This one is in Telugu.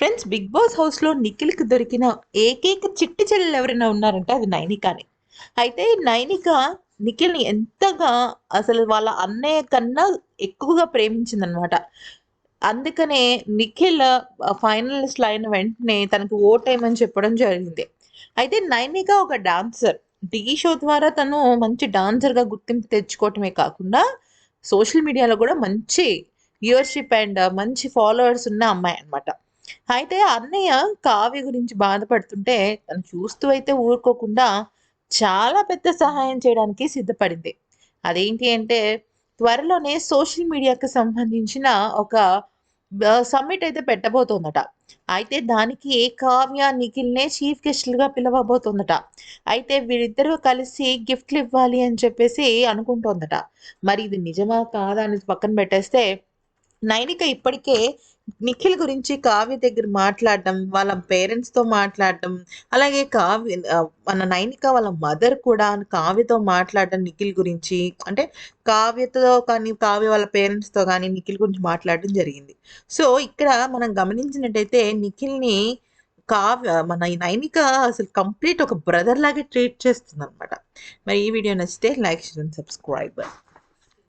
ఫ్రెండ్స్ బిగ్ బాస్ హౌస్లో నిఖిల్కి దొరికిన ఏకైక చిట్టి చెల్లెలు ఎవరైనా ఉన్నారంటే అది నైనికానే. అయితే నైనిక నిఖిల్ని ఎంతగా అసలు వాళ్ళ అన్నయ్య కన్నా ఎక్కువగా ప్రేమించిందనమాట. అందుకనే నిఖిల్ ఫైనలిస్ట్ అయిన వెంటనే తనకు ఓటేయమని చెప్పడం జరిగింది. అయితే నైనిక ఒక డాన్సర్. ఢీ షో ద్వారా తను మంచి డాన్సర్గా గుర్తింపు తెచ్చుకోవటమే కాకుండా సోషల్ మీడియాలో కూడా మంచి వ్యూవర్షిప్ అండ్ మంచి ఫాలోవర్స్ ఉన్న అమ్మాయి అనమాట అయితే అన్నయ్య కావ్య గురించి బాధపడుతుంటే తను చూస్తూ అయితే ఊరుకోకుండా చాలా పెద్ద సహాయం చేయడానికి సిద్ధపడింది. అదేంటి అంటే త్వరలోనే సోషల్ మీడియాకి సంబంధించిన ఒక సమ్మిట్ అయితే పెట్టబోతోందట. అయితే దానికి కావ్య నిఖిల్నే చీఫ్ గెస్ట్లుగా పిలవబోతోందట. అయితే వీరిద్దరూ కలిసి గిఫ్ట్లు ఇవ్వాలి అని చెప్పేసి అనుకుంటోందట. మరి ఇది నిజమా కాదా అనేది పక్కన పెట్టేస్తే నైనిక ఇప్పటికే నిఖిల్ గురించి కావ్య దగ్గర మాట్లాడడం వాళ్ళ పేరెంట్స్తో మాట్లాడడం అలాగే కావ్య మన నైనిక వాళ్ళ మదర్ కూడా కావ్యతో మాట్లాడడం నిఖిల్ గురించి అంటే కావ్యతో కానీ కావ్య వాళ్ళ పేరెంట్స్తో కానీ నిఖిల్ గురించి మాట్లాడడం జరిగింది. సో ఇక్కడ మనం గమనించినట్టయితే నిఖిల్ని కావ్య మన ఈ నైనిక అసలు కంప్లీట్ ఒక బ్రదర్ లాగే ట్రీట్ చేస్తుంది అనమాట మరి ఈ వీడియో నచ్చితే లైక్ షేర్ అండ్ సబ్స్క్రైబర్